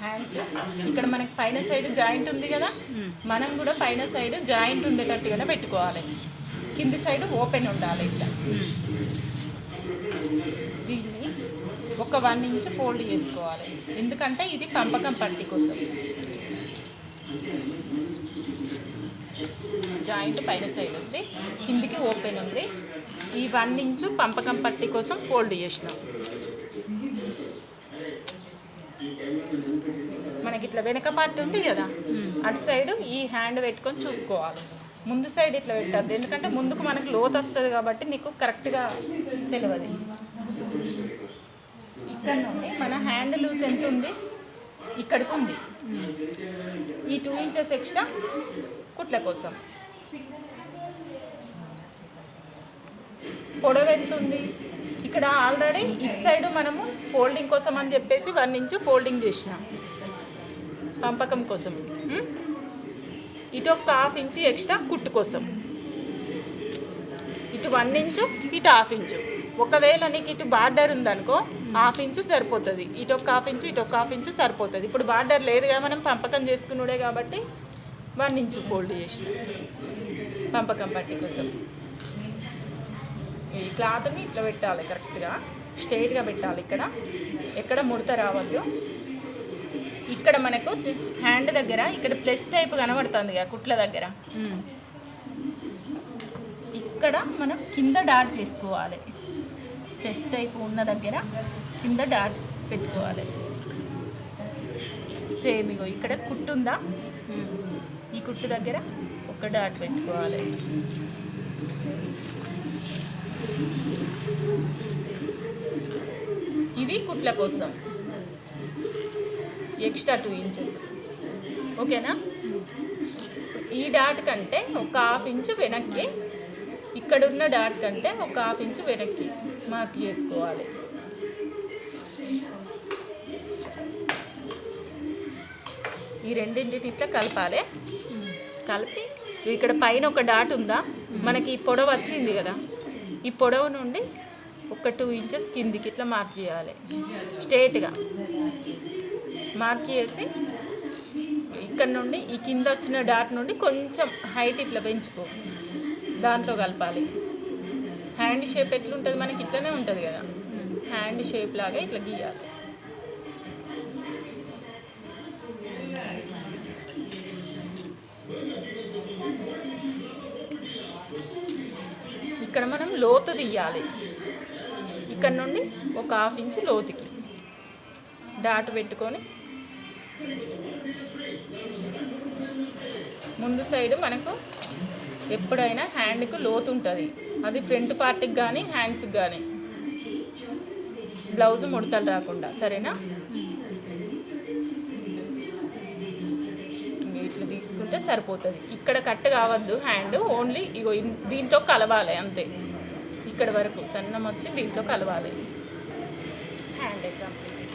Hands ఇక్కడ మనకి పైన సైడ్ జాయింట్ ఉంది కదా? మనం కూడా పైన సైడ్ జాయింట్ ఉండేటట్టుగానే పెట్టుకోవాలి. కింది సైడ్ ఓపెన్ ఉండాలి ఇట్లా దీన్ని ఒక వన్ ఇంచ్ ఫోల్డ్ చేసుకోవాలి. ఎందుకంటే ఇది పంపకం పట్టి కోసం. జాయింట్ పైన సైడ్ ఉంది కిందికి ఓపెన్ ఉంది. ఈ వన్ ఇంచు పంపకం పట్టి కోసం ఫోల్డ్ చేసినాం. మనకి ఇట్లా వెనక పార్ట్ ఉంది కదా. అటు సైడ్ ఈ హ్యాండ్ పెట్టుకొని చూసుకోవాలి. ముందు సైడ్ ఇట్లా పెట్టద్దు. ఎందుకంటే ముందుకు మనకు లోతు వస్తుంది కాబట్టి నీకు కరెక్ట్గా తెలియదు. ఇక్కడ నుండి మన హ్యాండ్ లూజ్ ఎంత ఉంది? ఇక్కడికి ఉంది. ఈ టూ ఇంచెస్ ఎక్స్ట్రా కుట్ల కోసం. పొడవు ఎంత ఉంది? ఇక్కడ ఆల్రెడీ ఇటు సైడ్ మనము ఫోల్డింగ్ కోసం అని చెప్పేసి వన్ ఇంచు ఫోల్డింగ్ చేసినాం. పంపకం కోసం. ఇటు ఒక హాఫ్ ఇంచు ఎక్స్ట్రా కుట్టు కోసం. ఇటు వన్ ఇంచు ఇటు హాఫ్ ఇంచు. ఒకవేళ నీకు ఇటు బార్డర్ ఉందనుకో హాఫ్ ఇంచు సరిపోతుంది. ఇటు ఒక హాఫ్ ఇంచు ఇటు ఒక హాఫ్ ఇంచు సరిపోతుంది. ఇప్పుడు బార్డర్ లేదుగా మనం పంపకం చేసుకున్నాడే కాబట్టి వన్ ఇంచు ఫోల్డ్ చేసిన పంపకం పట్టి కోసం. ఈ క్లాత్ని ఇట్లా పెట్టాలి కరెక్ట్గా. స్ట్రైట్గా పెట్టాలి ఇక్కడ. ఎక్కడ ముడత రావద్దు. ఇక్కడ మనకు హ్యాండ్ దగ్గర ఇక్కడ ప్లస్ టైప్ కనబడుతుంది కదా కుట్ల దగ్గర. ఇక్కడ మనం కింద డాట్ చేసుకోవాలి. ప్లస్ టైప్ ఉన్న దగ్గర కింద డాట్ పెట్టుకోవాలి. సేమ్ ఇగో ఇక్కడ కుట్టు ఉందా? ఈ కుట్టు దగ్గర ఒక డాట్ పెట్టుకోవాలి. ఇది కుట్ల కోసం. Extra two inches. ఓకేనా? ఈ డాట్ కంటే ఒక హాఫ్ ఇంచు వెనక్కి ఇక్కడున్న డాట్ కంటే ఒక హాఫ్ ఇంచు వెనక్కి మార్క్ చేసుకోవాలి. ఈ రెండింటిని ఇట్లా కలపాలి. కలిపి ఇక్కడ పైన ఒక డాట్ ఉందా? మనకి ఈ పొడవు వచ్చింది కదా. ఈ పొడవు నుండి ఒక టూ ఇంచెస్ కిందికి ఇట్లా మార్క్ చేయాలి. స్ట్రేట్గా. మార్క్ చేసి ఇక్కడ నుండి ఈ కింద వచ్చిన డాట్ నుండి కొంచెం హైట్ ఇట్లా పెంచుకో. దాంట్లో కలపాలి. హ్యాండ్ షేప్ ఎట్లుంటుంది? మనకి ఇట్లనే ఉంటుంది కదా. హ్యాండ్ షేప్ లాగా ఇట్లా గీయాలి. ఇక్కడ మనం లోతు తీయాలి. ఇక్కడ నుండి ఒక హాఫ్ ఇంచు లోతుకి. డాట్ పెట్టుకొని ముందు సైడ్ మనకు ఎప్పుడైనా హ్యాండ్కు లోతు ఉంటుంది. అది ఫ్రంట్ పార్ట్కి కానీ హ్యాండ్స్కి కానీ బ్లౌజ్ ముడతలు రాకుండా సరేనా? ఇట్లా తీసుకుంటే సరిపోతుంది. ఇక్కడ కట్ కావద్దు హ్యాండ్ ఓన్లీ ఇగో దీంట్లో కలవాలి అంతే. ఇక్కడ వరకు సన్నం వచ్చి దీంట్లో కలవాలి. Hand complete